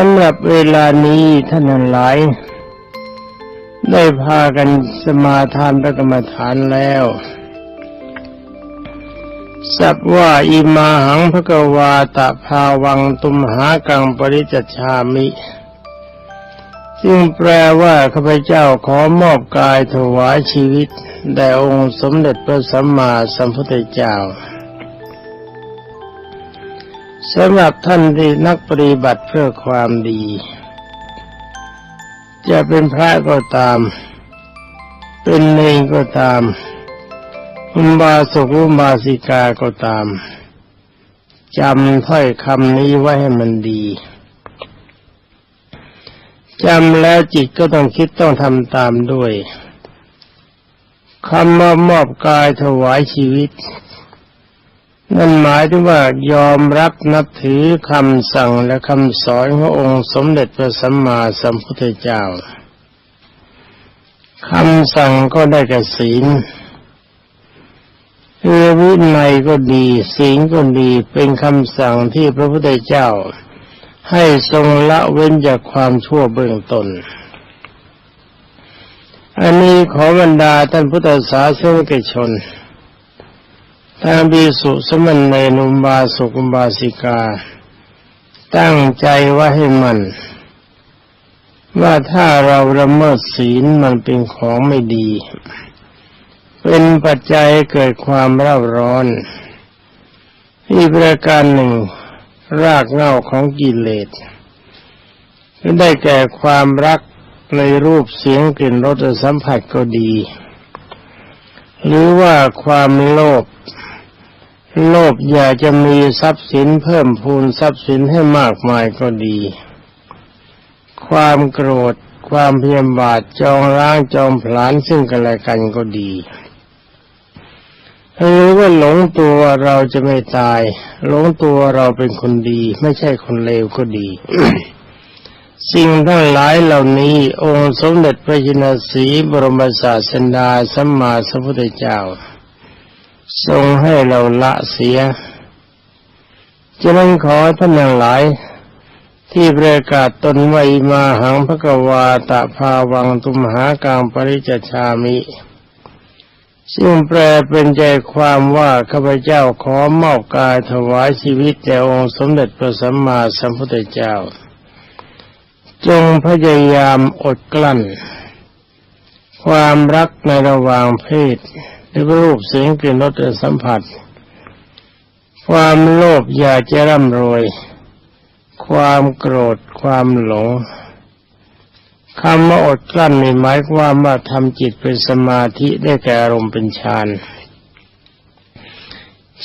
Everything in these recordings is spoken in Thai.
สำหรับเวลานี้ท่านหลาย ได้พากันสมาทานพระกรรมฐานแล้วสับว่าอิมาหังพระกวาตะภาวังตุมหากังปริจัชชามิ ซึ่งแปลว่าข้าพเจ้าขอมอบกายถวายชีวิตแด่องค์สมเด็จพระสัมมาสัมพุทธเจ้า สำหรับท่านที่นักปฏิบัติเพื่อความดี จะเป็นพระก็ตาม เป็นเนงก็ตามอุบาสกอุบาสิกาก็ตามจำถ้อยคำนี้ไว้ให้มันดีจำแล้วจิตก็ต้องคิดต้องทำตามด้วยคำว่ามอบกายถวายชีวิต นั่นหมายถึงว่ายอมรับนับถือคำสั่งและคำสอนขององค์สมเด็จพระสัมมาสัมพุทธเจ้าคำสั่งก็ได้แก่ศีลเอวินัยก็ดี ศีลก็ดีเป็นคำสั่งที่พระพุทธเจ้า ให้ทรงละเว้นจากความชั่วเบื้องตน้นอันนี้ขอบรรดาท่านพุทธศาสนิกชน ทางบีสุสมณเณนุมบาสุกุมบาสิกา ตั้งใจว่าให้มัน ว่าถ้าเราละเมิดศีลมันเป็นของไม่ดี เป็นปัจจัยเกิดความเร่าร้อนอีกประการหนึ่ง รากเหง้าของกิเลสได้แก่ความรักในรูปเสียงกลิ่นรสสัมผัสก็ดี หรือว่าความโลภ โลภอยากจะมีทรัพย์สินเพิ่มพูนทรัพย์สินให้มากมายก็ดี ความโกรธ ความเพียรบาทจองร้างจองผลาญซึ่งกันและกันก็ดีหรือว่าหลงตัวเราจะไม่ตาย หลงตัวเราเป็นคนดี ไม่ใช่คนเลวก็ดี สิ่งทั้งหลายเหล่านี้ องค์สมเด็จพระจินสีบรมศาสดาสัมมาสัมพุทธเจ้า ทรงให้เราละเสียจะนั้นขอท่านทั้งหลาย ที่ประกาศตนไว้มาหังพระกวาตะภาวังตุมหากางปริจชามิซึ่งแปลเป็นใจความว่าข้าพเจ้าขอมอบกายถวายชีวิตแด่องค์สมเด็จพระสัมมาสัมพุทธเจ้า จงพยายามอดกลั้น ความรักในระหว่างเพศ รือรูปเสียงกลิ่นรสสัมผัส ความโลภอยากจะร่ำรวย ความโกรธความหลงคำว่าอดกลั้นนี่หมายความว่าทำจิตเป็นสมาธิได้แก่อารมณ์เป็นฌาน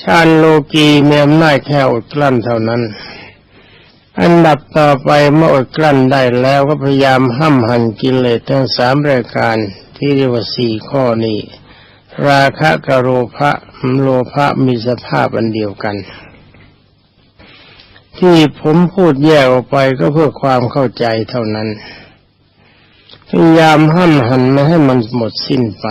ฌานโลกีมีอำนาจแค่อดกลั้นเท่านั้น อันดับต่อไปเมื่ออดกลั้นได้แล้วก็พยายามห้ำหันกิเลสทั้งสามรายการที่เรียกว่าสี่ข้อนี้ ราคะกโรภะโลภะมีสภาพอันเดียวกัน ที่ผมพูดแยกออกไปก็เพื่อความเข้าใจเท่านั้น พยายามห้ามหันไม่ให้มันหมดสิ้นไป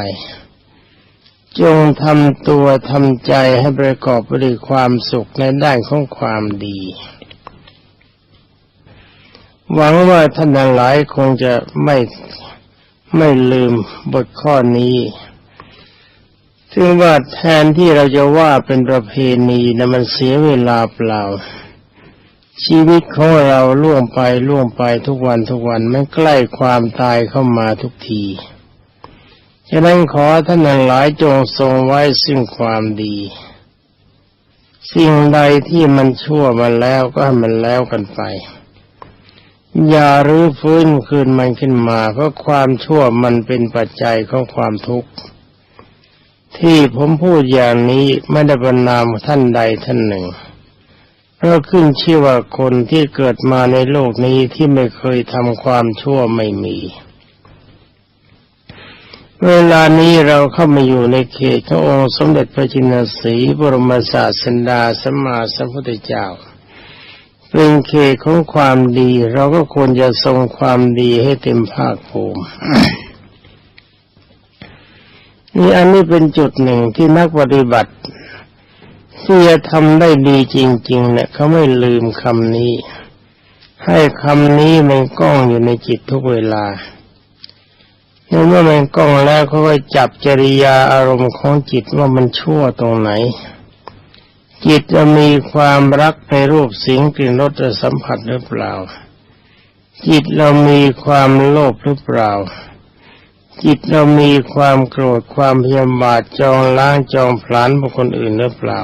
จงทำตัวทำใจให้ประกอบไปด้วยความสุขในด้านของความดี หวังว่าท่านหลายคงจะไม่ไม่ลืมบทข้อนี้ ซึ่งว่าแทนที่เราจะว่าเป็นประเพณีนะมันเสียเวลาเปล่า ชีวิตของเราล่วงไปล่วงไปทุกวันทุกวันมันใกล้ความตายเข้ามาทุกทีฉะนั้นขอท่านหลายจงทรงไว้ซึ่งความดี สิ่งใดที่มันชั่วมาแล้วก็ให้มันแล้วกันไป อย่ารื้อฟื้นคืนมันขึ้นมา เพราะความชั่วมันเป็นปัจจัยของความทุกข์ ที่ผมพูดอย่างนี้ไม่ได้บรรนามท่านใดท่านหนึ่ง เพราะขึ้นชื่อว่าคนที่เกิดมาในโลกนี้ที่ไม่เคยทำความชั่วไม่มี เวลานี้เราเข้ามาอยู่ในเขตขององค์สมเด็จพระจินสีบรมศาสดาสัมมาสัมพุทธเจ้าเป็นเขตของความดี เราก็ควรจะทรงความดีให้เต็มภาคภูมิ นี่อันนี้เป็นจุดหนึ่งที่นักปฏิบัติที่จะทำได้ดีจริง ๆ เนี่ยเขาไม่ลืมคำนี้ ให้คำนี้มันกล้องอยู่ในจิตทุกเวลาเมื่อมันกล้องแล้วเขาก็จับจริยาอารมณ์ของจิตว่ามันชั่วตรงไหน จิตจะมีความรักในรูปเสียงกลิ่นรสสัมผัสหรือเปล่า จิตเรามีความโลภหรือเปล่า จิตเรามีความโกรธความพยาบาทจองล้างจองผลาญบุคคลอื่นหรือเปล่า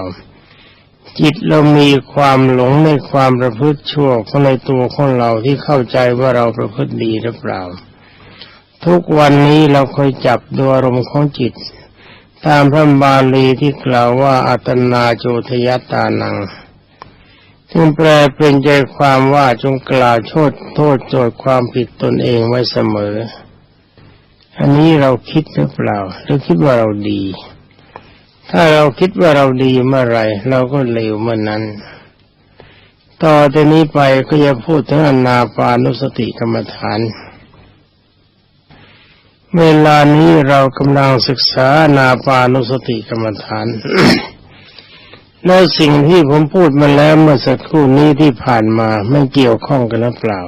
จิตเรามีความหลงในความประพฤติชั่วของในตัวของเราที่เข้าใจว่าเราประพฤติดีหรือเปล่า ทุกวันนี้เราคอยจับดูอารมณ์ของจิต ตามพระบาลีที่กล่าวว่าอัตนาโจทยตานังซึ่งแปลเป็นใจความว่าจงกล่าวโทษโทษโจทย์ความผิดตนเองไว้เสมอ อันนี้เราคิดหรือเปล่าหรือคิดว่าเราดี ถ้าเราคิดว่าเราดีเมื่อไรเราก็เลวเมื่อนนั้น ต่อจากนี้ไปก็จะพูดถึงอนาปานุสติกรรมฐาน เวลานี้เรากำลังศึกษาอนาปานุสติกรรมฐานและสิ่งที่ผมพูดมาแล้วเมื่อสักครู่นี้ที่ผ่านมาไม่เกี่ยวข้องกันหรือเปล่า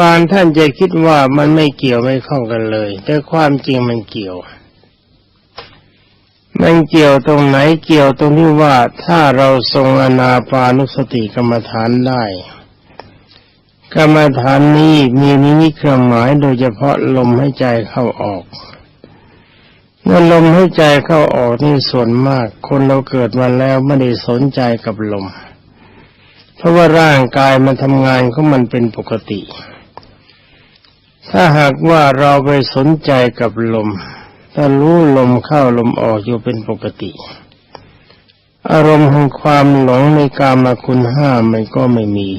บางท่านจะคิดว่ามันไม่เกี่ยวไม่ข้องกันเลย แต่ความจริงมันเกี่ยว มันเกี่ยวตรงไหนเกี่ยวตรงที่ว่าถ้าเราทรงอนาปานุสติกรรมฐานได้ กรรมฐานนี้มีนิมิตเครื่องหมายโดยเฉพาะลมให้ใจเข้าออกเมื่อลมให้ใจเข้าออกนี่ส่วนมาก คนเราเกิดมาแล้วไม่ได้สนใจกับลม เพราะว่าร่างกายมันทำงานของมันเป็นปกติ ถ้าหากว่าเราไปสนใจกับลมถ้ารู้ลมเข้าลมออกอยู่เป็นปกติ อารมณ์แห่งความหลงในกามคุณห้ามันก็ไม่มี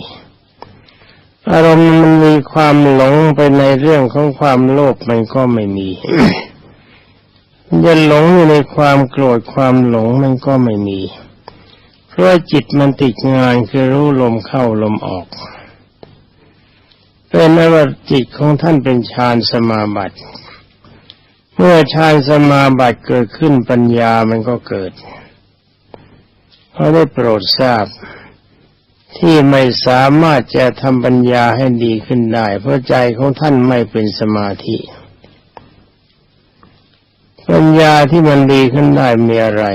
อารมณ์มันมีความหลงไปในเรื่องของความโลภมันก็ไม่มีจะหลงอยู่ในความโกรธความหลงมันก็ไม่มี เพราะจิตมันติดงานคือรู้ลมเข้าลมออก เป็นอวจิตของท่านเป็นฌานสมาบัติเมื่อฌานสมาบัติเกิดขึ้นปัญญามันก็เกิดเพราะได้โปรดทราบ ที่ไม่สามารถจะทำปัญญาให้ดีขึ้นได้ เพราะใจของท่านไม่เป็นสมาธิ ปัญญาที่มันดีขึ้นได้มีอะไร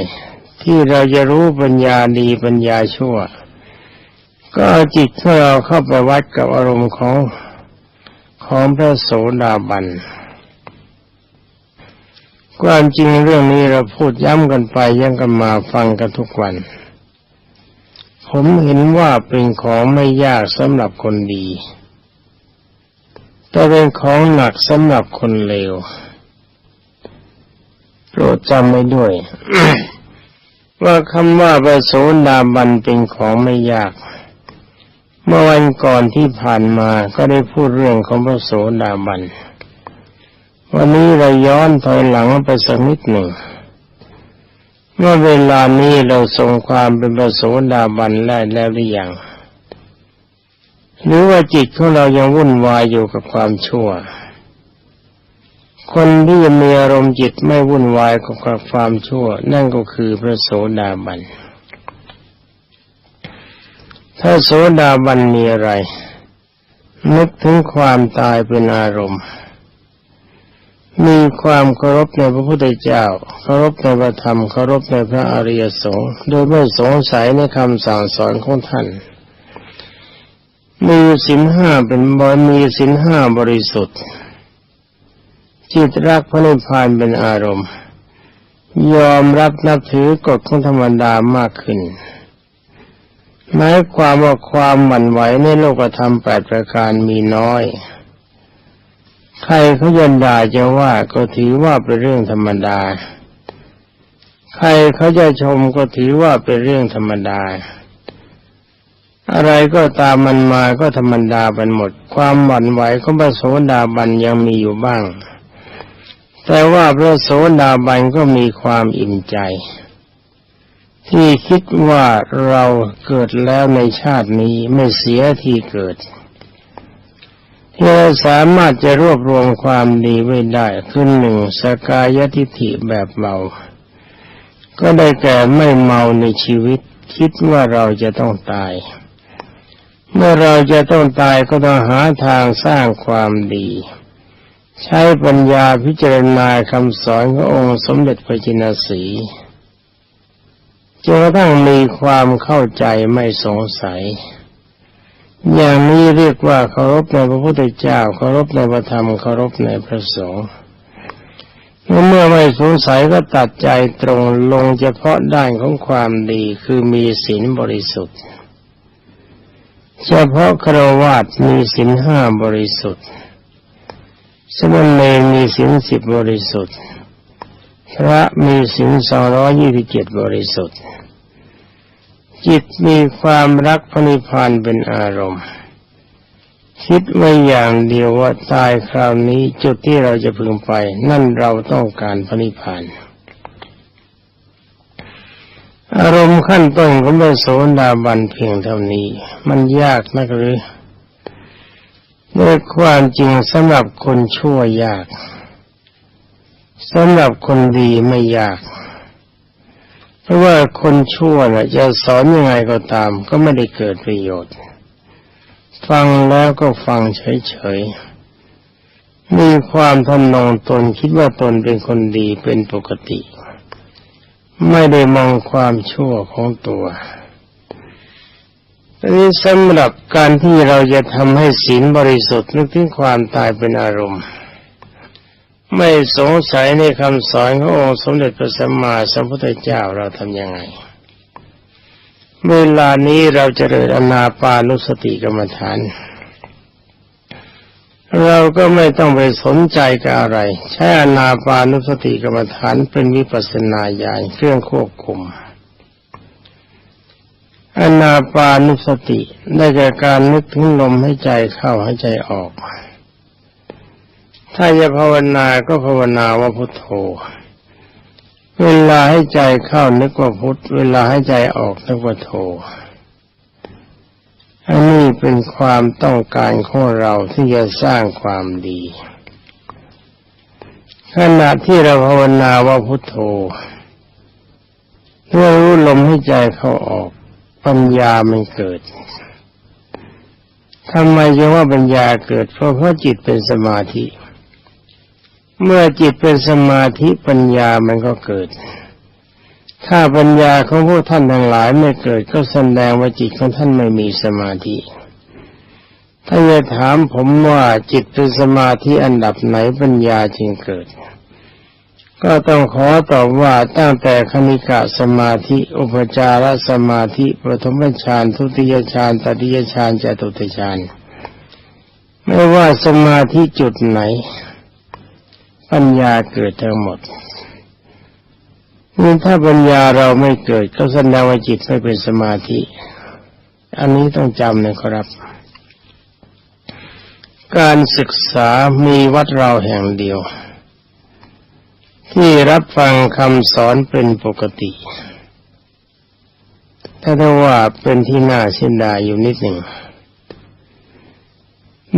ที่เราจะรู้ปัญญาดีปัญญาชั่ว ก็จิตของเราเข้าไปวัดกับอารมณ์ของ ของพระโสดาบัน ความจริงเรื่องนี้เราพูดย้ำกันไปยังกันมาฟังกันทุกวัน ผมเห็นว่าเป็นของไม่ยากสำหรับคนดี แต่เป็นของหนักสำหรับคนเลวโปรดจำไว้ด้วย ว่าคำว่าประโสดาบันเป็นของไม่ยาก เมื่อวันก่อนที่ผ่านมาก็ได้พูดเรื่องของพระโสดาบัน วันนี้เราย้อนถอยหลังไปสักนิดหนึ่ง เมื่อเวลานี้เราทรงความเป็นพระโสดาบันแล้วแล้วหรือยัง หรือว่าจิตของเรายังวุ่นวายอยู่กับความชั่ว คนที่มีอารมณ์จิตไม่วุ่นวายกับความชั่ว นั่นก็คือพระโสดาบัน ถ้าโสดาบันมีอะไร นึกถึงความตายเป็นอารมณ์ มีความเคารพในพระพุทธเจ้า เคารพในพระธรรม เคารพในพระอริยสงฆ์โดยไม่สงสัยในคำสั่งสอนของท่าน มีสินห้าเป็นบอยมีสินห้าบริสุทธิ์ จิตรักพระนิพพานเป็นอารมณ์ ยอมรับนับถือกฎของธรรมดามากขึ้น หมายความว่าความหวั่นไหวในโลกธรรมแปดประการมีน้อย ใครเขาจะด่าจะว่าก็ถือว่าเป็นเรื่องธรรมดา ใครเขาจะชมก็ถือว่าเป็นเรื่องธรรมดา อะไรก็ตามมันมาก็ธรรมดาเป็นหมด ความหวั่นไหวของพระโสดาบันยังมีอยู่บ้าง แต่ว่าพระโสดาบันก็มีความอิ่มใจ ที่คิดว่าเราเกิดแล้วในชาตินี้ไม่เสียที่เกิดที่เราสามารถจะรวบรวมความดีไว้ได้ขึ้นหนึ่งสกายทิฏฐิแบบเบาก็ได้แก่ไม่เมาในชีวิต คิดว่าเราจะต้องตาย เมื่อเราจะต้องตายก็ต้องหาทางสร้างความดี ใช้ปัญญาพิจารณาคำสอนขององค์สมเด็จพระจินสี จนกระทั่งมีความเข้าใจไม่สงสัย อย่างนี้เรียกว่าเคารพในพระพุทธเจ้าเคารพในพระธรรมเคารพในพระสงฆ์เมื่อไม่สงสัยก็ตัดใจตรงลงเฉพาะด้านของความดีคือมีศีลบริสุทธิ์ เฉพาะครวาสมีศีลห้าบริสุทธิ์สมณเณรมีศีลสิบบริสุทธิ์ พระมีศีลสองร้อยยี่สิบเจ็ดบริสุทธิ์ จิตมีความรักพระนิพพานเป็นอารมณ์ คิดไว้อย่างเดียวว่าตายคราวนี้จุดที่เราจะพึงไป นั่นเราต้องการพระนิพพานอารมณ์ขั้นต้นของพระโสดาบันเพียงเท่านี้ มันยากนักหรือด้วยความจริงสำหรับคนชั่วยาก สำหรับคนดีไม่ยาก เพราะว่าคนชั่วน่ะจะสอนยังไงก็ตาม ก็ไม่ได้เกิดประโยชน์ ฟังแล้วก็ฟังเฉยๆ มีความทำนองตนคิดว่าตนเป็นคนดีเป็นปกติ ไม่ได้มองความชั่วของตัวอันนี้สำหรับการที่เราจะทำให้ศีลบริสุทธิ์นึกถึงความตายเป็นอารมณ์ ไม่สงสัยในคำสอนขององค์สมเด็จพระสัมมาสัมพุทธเจ้าเราทำยังไง เวลานี้เราจะเริญอนาปานุสติกรรมฐาน เราก็ไม่ต้องไปสนใจกับอะไร ใช้อนาปานุสติกรรมฐานเป็นวิปัสสนาญาณเครื่องควบคุมอนาปานุสติได้แก่การนึกถึงลมให้ใจเข้าให้ใจออก ถ้าจะภาวนาก็ภาวนาว่าพุทโธ เวลาให้ใจเข้านึกว่าพุทเวลาให้ใจออกนึกว่าโธอันนี้เป็นความต้องการของเราที่จะสร้างความดี ขณะที่เราภาวนาว่าพุทโธเมื่อรู้ลมให้ใจเข้าออก ปัญญามันเกิดทำไมจึงว่าปัญญาเกิด เพราะเพราะจิตเป็นสมาธิเเมื่อจิตเป็นสมาธิปัญญามันก็เกิด ถ้าปัญญาของพวกท่านทั้งหลายไม่เกิดก็แสดงว่าจิตของท่านไม่มีสมาธิ ถ้าจะถามผมว่าจิตเป็นสมาธิอันดับไหนปัญญาจึงเกิด ก็ต้องขอตอบว่าตั้งแต่คณิกะสมาธิ อุปจารสมาธิปฐมฌานทุติยฌานตติยฌานจตุติฌานไม่ว่าสมาธิจุดไหน ปัญญาเกิดทั้งหมดนี่ถ้าปัญญาเราไม่เกิดก็แสดงว่าจิตไม่เป็นสมาธิ อันนี้ต้องจำนะครับ การศึกษามีวัดเราแห่งเดียว ที่รับฟังคำสอนเป็นปกติ ถ้าถ้าว่าเป็นที่น่าเสียดายอยู่นิดหนึ่ง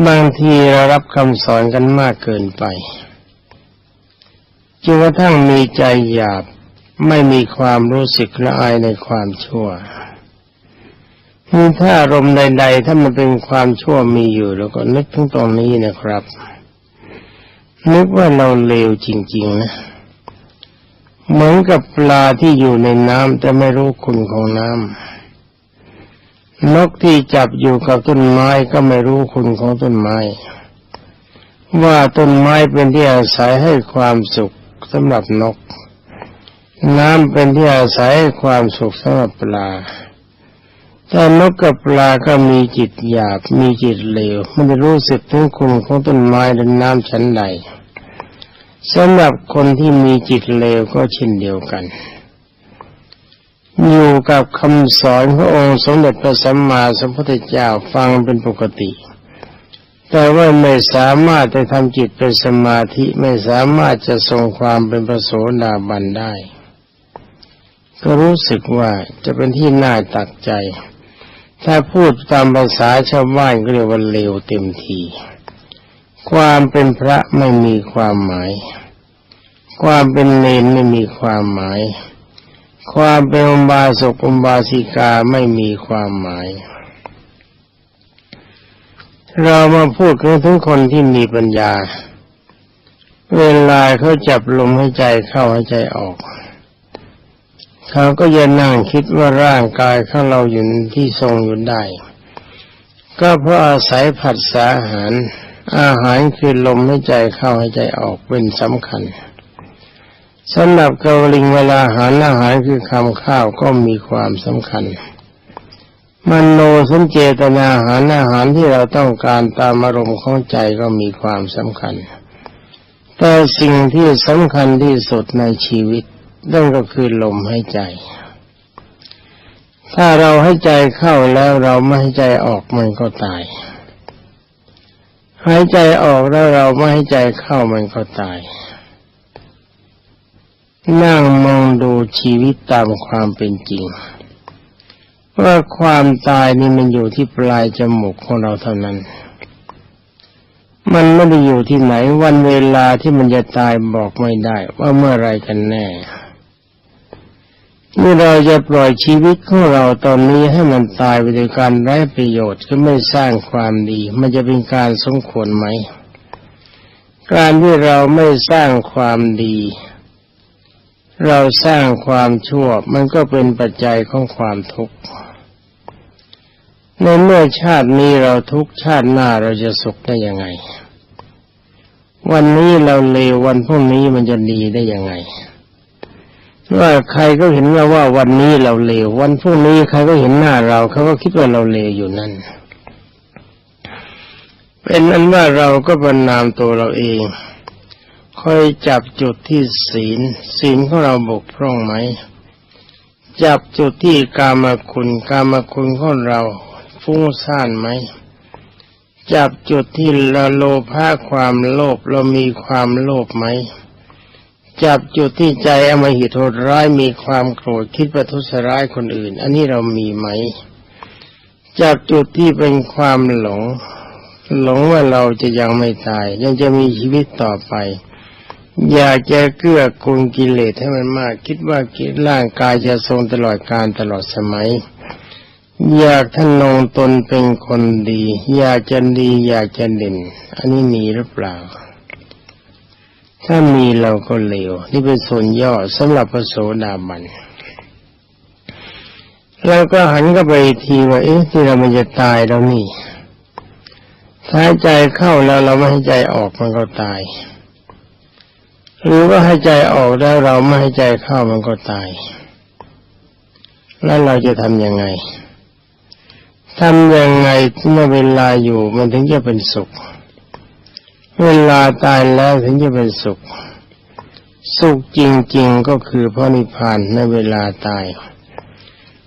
บางทีเรารับคำสอนกันมากเกินไป นกระทั่งมีใจหยาบไม่มีความรู้สึกละอายในความชั่วมีถ้าอารมณ์ใด ๆ ถ้ามันเป็นความชั่วมีอยู่ แล้วก็นึกถึงตรงนี้นะครับ นึกว่าเราเลวจริง ๆ นะ เหมือนกับปลาที่อยู่ในน้ำแต่ไม่รู้คุณของน้ำนกที่จับอยู่กับต้นไม้ก็ไม่รู้คุณของต้นไม้ ว่าต้นไม้เป็นที่อาศัยให้ความสุข สำหรับนก น้ำเป็นที่อาศัยความสุขสำหรับปลาแต่นกกับปลาก็มีจิตหยาบมีจิตเลวไมันจะรู้สึกถึงคุณของต้นไม้และน้ำชั้นใดสำหรับคนที่มีจิตเลวก็เช่นเดียวกัน อยู่กับคำสอนพระองค์สมเด็จพระสัมมาสัมพุทธเจ้าฟังเป็นปกติ แต่ว่าไม่สามารถจะทำจิตเป็นสมาธิไม่สามารถจะทรงความเป็นพระโสดาบันได้ ก็รู้สึกว่าจะเป็นที่น่าตักใจ ถ้าพูดตามภาษาชาวบ้านก็เรียกว่าเลวเต็มที ความเป็นพระไม่มีความหมาย ความเป็นเลนไม่มีความหมาย ความเป็นอุบาสกอุบาสิกาไม่มีความหมาย เรามาพูดกันถึงคนที่มีปัญญา เวลาเขาจับลมให้ใจเข้าให้ใจออก เขาก็จะนั่งคิดว่าร่างกายของเราอยู่ที่ทรงอยู่ได้ ก็เพราะอาศัยผัสสะอาหาร อาหารคือลมให้ใจเข้าให้ใจออกเป็นสำคัญสำหรับเกาลิงเวลาหารอาหารคือคำข้าวก็มีความสำคัญ มโนสัญเจตนาอาหารอาหารที่เราต้องการตามอารมณ์ของใจก็มีความสำคัญ แต่สิ่งที่สำคัญที่สุดในชีวิตนั่นก็คือลมหายใจ ถ้าเราให้ใจเข้าแล้วเราไม่ให้ใจออกมันก็ตายหายใจออกแล้วเราไม่ให้ใจเข้ามันก็ตาย นั่งมองดูชีวิตตามความเป็นจริง ว่าความตายนี่มันอยู่ที่ปลายจมูกของเราเท่านั้น มันไม่ได้อยู่ที่ไหน วันเวลาที่มันจะตายบอกไม่ได้ ว่าเมื่อไรกันแน่เมื่อเราจะปล่อยชีวิตของเราตอนนี้ให้มันตายไปโดยการไร้ประโยชน์ก็ไม่สร้างความดี มันจะเป็นการสมควรไหม การที่เราไม่สร้างความดี เราสร้างความชั่ว มันก็เป็นปัจจัยของความทุกข์ ในเมื่อชาตินี้เราทุกชาติหน้าเราจะสุขได้ยังไง วันนี้เราเลววันพรุ่งนี้มันจะดีได้ยังไงว่าใครก็เห็นว่าว่าวันนี้เราเลววันพรุ่งนี้ใครก็เห็นหน้าเราเขาก็คิดว่าเราเลวอยู่นั่น เป็นนั้นว่าเราก็บรรนามตัวเราเองคอยจับจุดที่ศีล ศีลของเราบกพร่องไหม จับจุดที่กามคุณกามคุณของเรา ฟุ้งซ่านไหม จับจุดที่เราโลภะความโลภเรามีความโลภไหม จับจุดที่ใจอมหิตโหดร้ายมีความโกรธคิดประทุษร้ายคนอื่น อันนี้เรามีไหม จับจุดที่เป็นความหลง หลงว่าเราจะยังไม่ตาย ยังจะมีชีวิตต่อไปอยากจะเกื้อกูลกิเลสให้มันมาก คิดว่ากิร่างกายจะทรงตลอดการตลอดสมัย อยากท่านนงตนเป็นคนดี อยากจะดี อยากจะเด่น อันนี้มีหรือเปล่า ถ้ามีเราก็เลว นี่เป็นส่วนย่อสำหรับพระโสดาบันเราก็หันก็ไปทีว่าเอ๊ะที่เรามันจะตายแล้วนี่ถ้าใจเข้าแล้วเราไม่ให้ใจออกมันก็ตาย หรือว่าให้ใจออกแล้วเราไม่ให้ใจเข้ามันก็ตาย แล้วเราจะทำยังไง ทำยังไงเมื่อเวลาอยู่มันถึงจะเป็นสุข เวลาตายแล้วถึงจะเป็นสุข สุขจริง ๆก็คือพระนิพพานในเวลาตาย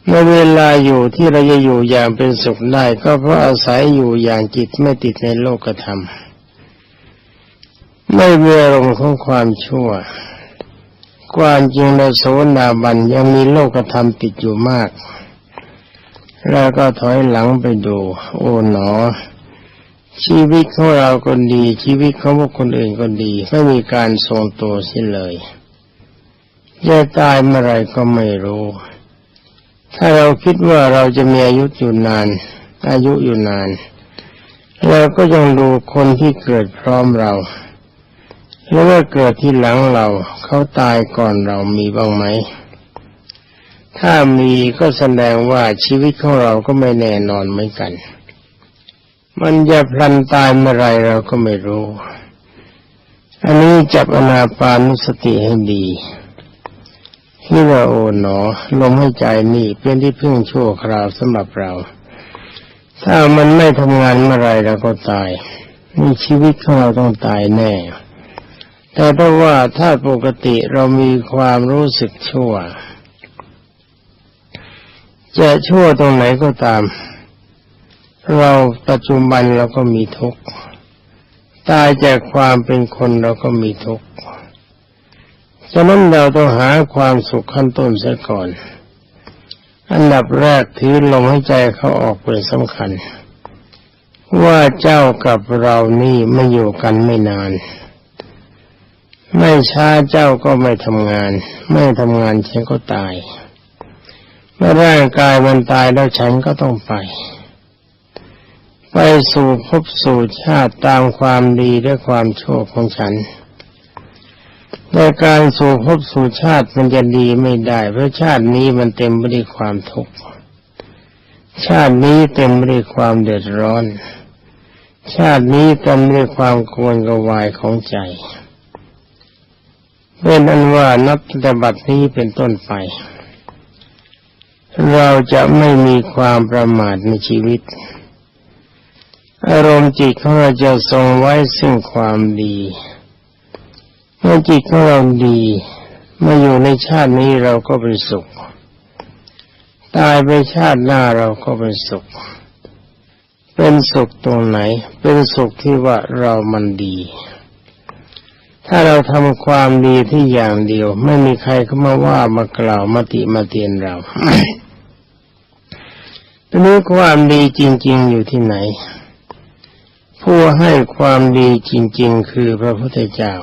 ในเวลาอยู่ที่เราจะอยู่อย่างเป็นสุขได้ ก็เพราะอาศัยอยู่อย่างจิตไม่ติดในโลกธรรม ไม่มีอารมณ์ของความชั่ว ความจริงในโสดาบันยังมีโลกธรรมติดอยู่มาก แล้วก็ถอยหลังไปดู โอ๋หนอ ชีวิตของเราก็ดี ชีวิตของพวกคนอื่นก็ดี ไม่มีการทรงตัวสิเลยจะตายเมื่อไรก็ไม่รู้ ถ้าเราคิดว่าเราจะมีอายุอยู่นาน อายุอยู่นานเราก็ยังดูคนที่เกิดพร้อมเรา แล้วว่าเกิดที่หลังเรา เขาตายก่อนเรามีบ้างไหม ถ้ามีก็แสดงว่าชีวิตของเราก็ไม่แน่นอนเหมือนกัน มันจะพลันตายเมื่อไรเราก็ไม่รู้ อันนี้จับอนาปานุสติให้ดีที่ว่าโอหนอ ลมให้ใจนี่เป็นที่พึ่งชั่วคราวสำหรับเรา ถ้ามันไม่ทำงานเมื่อไรเราก็ตายนี่ชีวิตของเราต้องตายแน่ แต่เพราะว่าถ้าปกติเรามีความรู้สึกชั่ว จะชั่วตรงไหนก็ตาม เราปัจจุบันเราก็มีทุกข์ตายจากความเป็นคนเราก็มีทุกข์ฉะนั้นเราต้องหาความสุขขั้นต้นเสียก่อน อันดับแรกถือลมให้ใจเขาออกเป็นสำคัญ ว่าเจ้ากับเรานี่ไม่อยู่กันไม่นาน ไม่ช้าเจ้าก็ไม่ทำงาน ไม่ทำงานฉันก็ตาย มื่อร่างกายมันตายแล้วฉันก็ต้องไป ไปสู่ภพสู่ชาติตามความดีและความโชั่วของฉันแต่การสู่ภพสู่ชาติมันจะดีไม่ได้ เพราะชาตินี้มันเต็มไปด้วยความทุกข์ชาตินี้เต็มไปด้วยความเดือดร้อน ชาตินี้เต็มไปด้วยความกวนกวายของใจเป็นอันว่านับแต่บัดนี้เป็นต้นไป เราจะไม่มีความประมาทในชีวิต อารมณ์จิตของเราจะทรงไว้ซึ่งความดี เมื่อจิตของเราดีเมื่ออยู่ในชาตินี้เราก็เป็นสุข ตายไปชาติหน้าเราก็เป็นสุข เป็นสุขตรงไหน เป็นสุขที่ว่าเรามันดี ถ้าเราทำความดีที่อย่างเดียว ไม่มีใครเข้ามาว่า มากล่าวมาติมาเตียนเรา ทีนี้ความดีจริง ๆ อยู่ที่ไหน ผู้ให้ความดีจริง ๆ คือพระพุทธเจ้า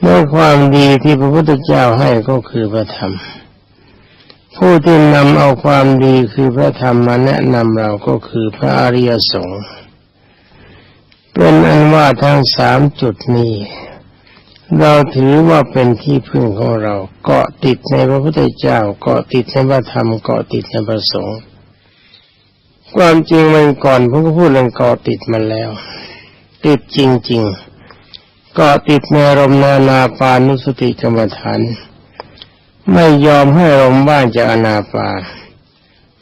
เมื่อความดีที่พระพุทธเจ้าให้ก็คือพระธรรม ผู้ที่นำเอาความดีคือพระธรรมมาแนะนำเราก็คือพระอริยสงฆ์เป็นอันว่าทั้งสามจุดนี้ เราถือว่าเป็นที่พึ่งของเรา เกาะติดในพระพุทธเจ้าเกาะติดในพระธรรมเกาะติดในพระสงฆ์ความจริงมันก่อนผมก็พูดเรื่องเกาะติดมาแล้ว ติดจริง ๆ เก็ติดในรมนานาปานุสติกรรมฐาน ไม่ยอมให้ลมว่างจากอนาปา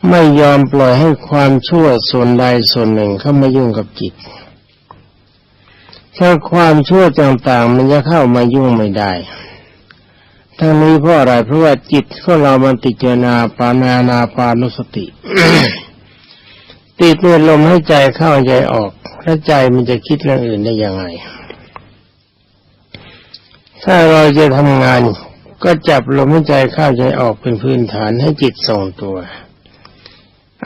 ไม่ยอมปล่อยให้ความชั่วส่วนใดส่วนหนึ่งเข้ามายุ่งกับจิต ถ้าความชั่วต่างๆ มันจะเข้ามายุ่งไม่ได้ ทั้งนี้เพราะอะไรเพราะว่าจิตของเรามันติดเจนาปานานาปานุสติ ติดในลมให้ใจเข้าใจออกแล้วใจมันจะคิดเรื่องอื่นได้ยังไง ถ้าเราจะทำงานก็จับลมหายใจเข้าใจออกเป็นพื้นฐานให้จิตทรงตัว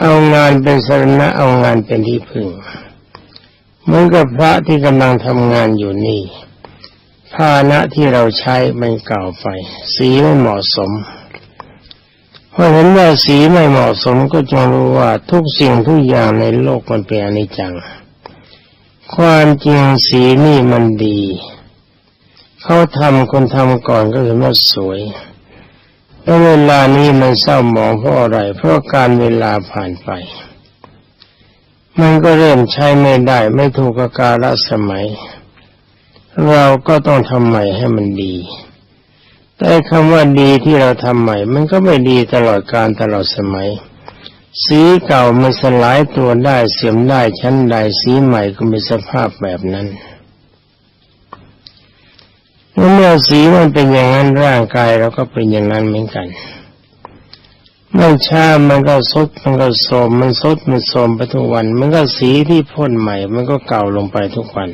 เอางานเป็นสรณะเอางานเป็นที่พึ่ง เหมือนกับพระที่กำลังทำงานอยู่นี่ภาณะที่เราใช้มันเก่าไป สีไม่เหมาะสมเพราะฉะนั้นเมื่อสีไม่เหมาะสมก็จงรู้ว่าทุกสิ่งทุกอย่างในโลกมันเป็นอนิจจัง ความจริงสีนี่มันดี เขาทำคนทำก่อนก็เห็นว่าสวยแต่เวลานี้มันเศร้าหมองเพราะอะไร เพราะการเวลาผ่านไป มันก็เริ่มใช้ไม่ได้ไม่ถูกกาลสมัย เราก็ต้องทำใหม่ให้มันดี แต่คำว่าดีที่เราทำใหม่ มันก็ไม่ดีตลอดการตลอดสมัย สีเก่ามันสลายตัวได้เสื่อมได้ชั้นใดสีใหม่ก็มีสภาพแบบนั้นเมื่อสีมันเป็นอย่างนั้นร่างกายเราก็เป็นอย่างนั้นเหมือนกัน ไม่ช้ามันก็ซดมันก็โสมมันซดมันโสมไปทุกวัน มันก็สีที่พ่นใหม่ มันก็เก่าลงไปทุกวัน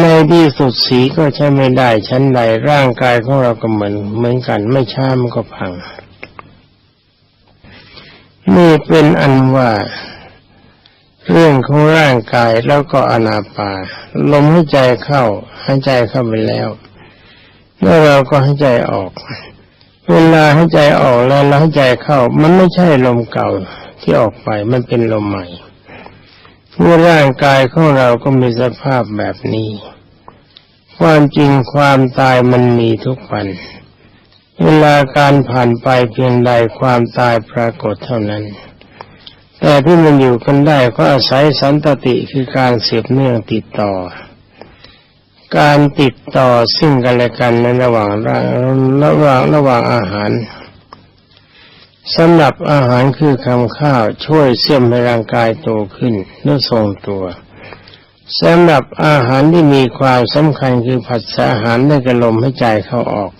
ในที่สุดสีก็ใช้ไม่ได้ชั้นใดร่างกายของเราก็เหมือนเหมือนกัน ไม่ช้ามันก็พังนี่เป็นอันว่า เรื่องของร่างกายแล้วก็อนาปาลมให้ใจเข้าให้ใจเข้าไปแล้ว แล้วเราก็ให้ใจออก เวลาให้ใจออกแล้วเราให้ใจเข้า มันไม่ใช่ลมเก่าที่ออกไปมันเป็นลมใหม่เมื่อร่างกายของเราก็มีสภาพแบบนี้ ความจริงความตายมันมีทุกวัน เวลาการผ่านไปเพียงใดความตายปรากฏเท่านั้น แต่ที่มันอยู่กันได้ก็อาศัยสันตติคือการเสียบเนื่องติดต่อ การติดต่อซึ่งกันและกันในระหว่างระหว่างระหว่างอาหารสำหรับอาหารคือคำข้าวช่วยเสื่อมให้ร่างกายโตขึ้นและทรงตัวสำหรับอาหารที่มีความสำคัญคือผัสสะอาหารได้กระลมให้ใจเข้าออก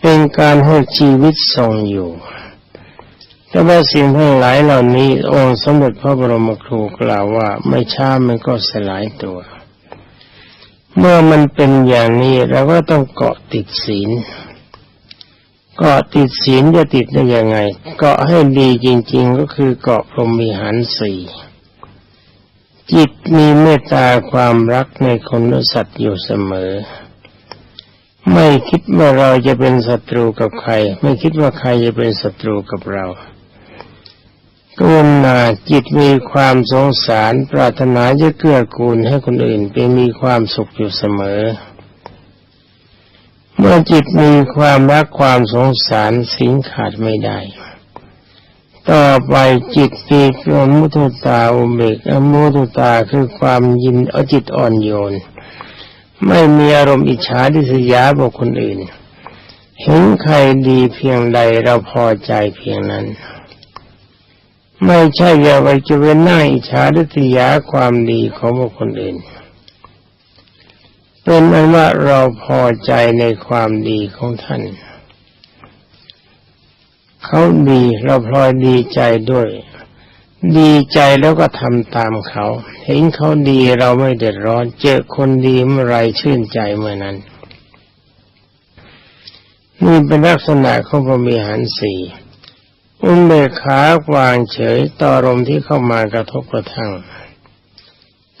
เป็นการให้ชีวิตทรงอยู่แต่ว่าสิ่งทั้งหลายเหล่านี้องค์สมเด็จพระบรมครูกล่าวว่าไม่ช้ามันก็สลายตัว เมื่อมันเป็นอย่างนี้เราก็ต้องเกาะติดศีลเกาะติดศีลจะติดได้ยังไง เกาะให้ดีจริง ๆ ก็คือเกาะพรหมีหารสี่จิตมีเมตตาความรักในคนและสัตว์อยู่เสมอ ไม่คิดว่าเราจะเป็นศัตรูกับใคร ไม่คิดว่าใครจะเป็นศัตรูกับเรา กรุณาจิตมีความสงสารปรารถนาจะเกื้อกูลให้คนอื่นเป็นมีความสุขอยู่เสมอ เมื่อจิตมีความรักความสงสารสิ่งขาดไม่ได้ ต่อไปจิตมีความมุทุตาอุเบกอมุทุตาคือความยินเอาจิตอ่อนโยน ไม่มีอารมณ์อิจฉาดิษยาบุคคลอื่น เห็นใครดีเพียงใดเราพอใจเพียงนั้น ไม่ใช่อย่าไปจะเป็นหน้าอิจฉาดิษยาความดีของบุคคลอื่น เป็นอันว่าเราพอใจในความดีของท่าน เขาดีเราพลอยดีใจด้วย ดีใจแล้วก็ทำตามเขา เห็นเขาดีเราไม่เดือดร้อน เจอคนดีเมื่อไรชื่นใจเมื่อนั้น นี่เป็นลักษณะของพระมีหันสี อุเบกขาวางเฉยต่ออารมณ์ที่เข้ามากระทบกระทั่ง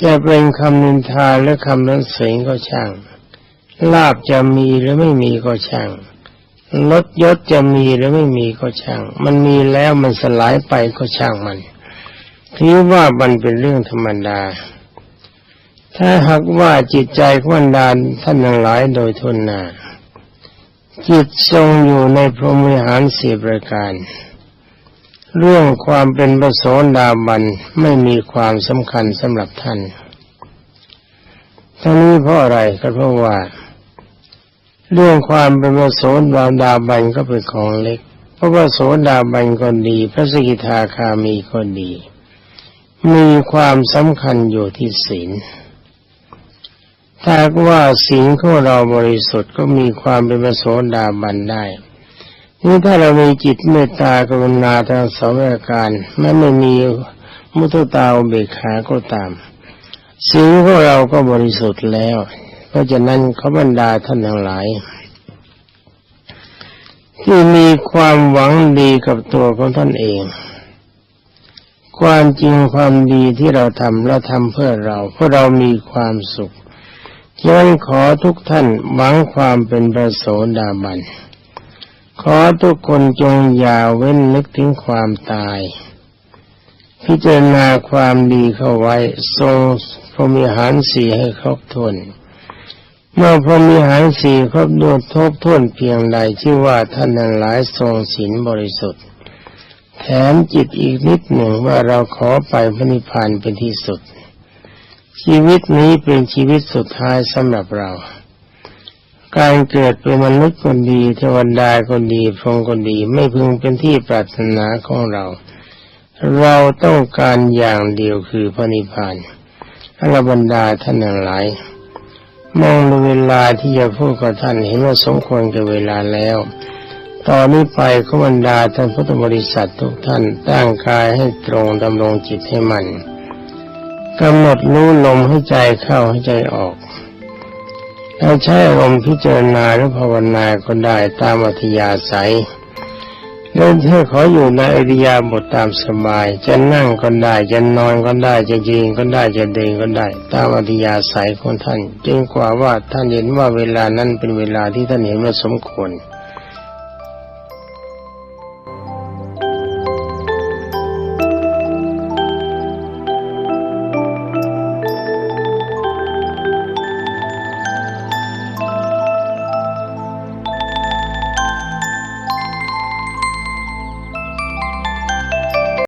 จะเป็นคำนินทาและคำนั้นเสียงก็ช่าง ลาบจะมีหรือไม่มีก็ช่างลดยศจะมีหรือไม่มีก็ช่าง มันมีแล้วมันสลายไปก็ช่างมันถือว่ามันเป็นเรื่องธรรมดา ถ้าหากว่าจิตใจขวันดานท่านทั้งหลายโดยทุนนาจิตทรงอยู่ในพรหมวิหารสี่ประการ เรื่องความเป็นพระโสดาบันไม่มีความสำคัญสำหรับท่าน ทั้งนี้เพราะอะไรก็เพราะว่า เรื่องความเป็นพระโสดาบันก็เป็นของเล็ก เพราะว่าโสดาบันก็ดี พระสกิทาคามีก็ดี มีความสำคัญอยู่ที่ศีลถ้าว่าศีลของเราบริสุทธิ์ก็มีความเป็นพระโสดาบันได้ นี่ถ้าเรามีจิตเมตตากรุณาทางสองประการแม้ไม่มีมุตตาอุเบกขาก็ตามศีลของเราก็บริสุทธิ์แล้ว เพราะฉะนั้นเขาบรรดาท่านทั้งหลาย ที่มีความหวังดีกับตัวของท่านเอง ความจริงความดีที่เราทำเราทำเพื่อเรา เพราะเรามีความสุขฉะนั้นขอทุกท่านหวังความเป็นประโสดาบัน ขอทุกคนจงอย่าเว้นนึกถึงความตาย พิจารณาความดีเข้าไว้ทรงพรมิหารสีให้ครบถ้วนเมื่อพรมิหารสีครบถ้วนทบถ้วนเพียงใดชื่ว่าท่านทั้งหลายทรงศีลบริสุทธิ์ แถมจิตอีกนิดหนึ่งว่าเราขอไปพระนิพพานเป็นที่สุด ชีวิตนี้เป็นชีวิตสุดท้ายสำหรับเรา การเกิดเป็นมนุษย์คนดีเทวดาคนดีพรหมคนดีไม่พึงเป็นที่ปรารถนาของเรา เราต้องการอย่างเดียวคือพระนิพพานอรบรรดาท่านทั้งหลาย มองในเวลาที่จะพูดกับท่านเห็นว่าสมควรกับเวลาแล้ว ตอนนี้ไปขบรรดาท่านพุทธบริษัททุกท่านตั้งกายให้ตรงดำรงจิตให้มันกำหนดรู้ลมให้ใจเข้าให้ใจออก ถ้าใช้อารมณ์พิจารณาหรือภาวนาก็ได้ตามอัธยาศัยเดินเท่ขออยู่ในอริยาบทตามสบาย จะนั่งก็ได้จะนอนก็ได้จะยืนก็ได้จะเดินก็ได้ ตามอัธยาศัยของท่านจึงกว่าว่าท่านเห็นว่าเวลานั้นเป็นเวลาที่ท่านเห็นว่าสมควร